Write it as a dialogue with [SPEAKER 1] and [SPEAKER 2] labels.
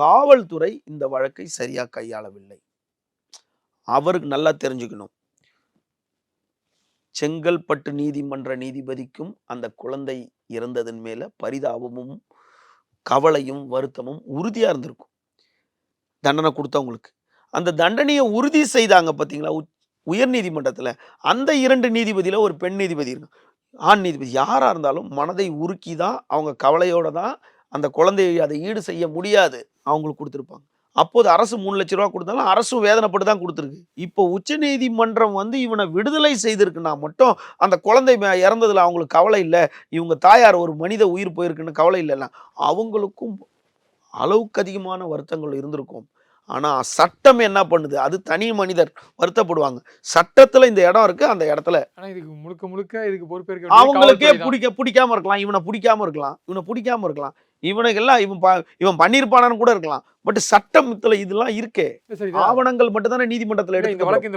[SPEAKER 1] காவல்துறை இந்த வழக்கை சரியா கையாளவில்லை. அவருக்கு நல்லா தெரிஞ்சுக்கணும். செங்கல்பட்டு நீதிமன்ற நீதிபதிக்கும் அந்த குழந்தை இறந்ததன் மேல பரிதாபமும் கவலையும் வருத்தமும் உறுதியா இருந்திருக்கும். தண்டனை கொடுத்தவங்களுக்கு. அந்த தண்டனையை உறுதி செய்தாங்க பார்த்தீங்களா உயர் நீதிமன்றத்துல அந்த இரண்டு நீதிபதியில ஒரு பெண் நீதிபதி இருக்கு ஆண் நீதிபதி யாரா இருந்தாலும் மனதை உருக்கி தான் அவங்க கவலையோடு தான் அந்த குழந்தையை அதை ஈடு செய்ய முடியாது அவங்களுக்கு கொடுத்துருப்பாங்க. அப்போது அரசு மூணு லட்ச ரூபா கொடுத்தாலும் அரசும் வேதனைப்பட்டு தான் கொடுத்துருக்கு. இப்போ உச்சநீதிமன்றம் வந்து இவனை விடுதலை செய்திருக்குன்னா மட்டும் அந்த குழந்தை மே- அவங்களுக்கு கவலை இல்லை இவங்க தாயார் ஒரு மனித உயிர் போயிருக்குன்னு கவலை இல்லைல்ல அவங்களுக்கும் அளவுக்கு அதிகமான வருத்தங்கள் இருந்திருக்கும். ஆனா சட்டம் என்ன பண்ணுது? அது தனி மனிதர் வருத்தப்படுவாங்க. சட்டத்துல இந்த இடம் இருக்கு அந்த இடத்துல.
[SPEAKER 2] இதுக்கு முழுக்க முழுக்க இதுக்கு பொறுப்பேற்க
[SPEAKER 1] அவங்களுக்கே பிடிக்க பிடிக்காம இருக்கலாம். இவனை பிடிக்காம இருக்கலாம். இவனை பிடிக்காம இருக்கலாம். இவனுக்கெல்லாம் இவன் ப- இவன் பண்ணியிருப்பானான்னு கூட இருக்கலாம். பட் சட்டத்துல இதெல்லாம் இருக்கே. ஆவணங்கள் மட்டும் தானே நீதிமன்றத்துல எடுத்து
[SPEAKER 2] வழக்கு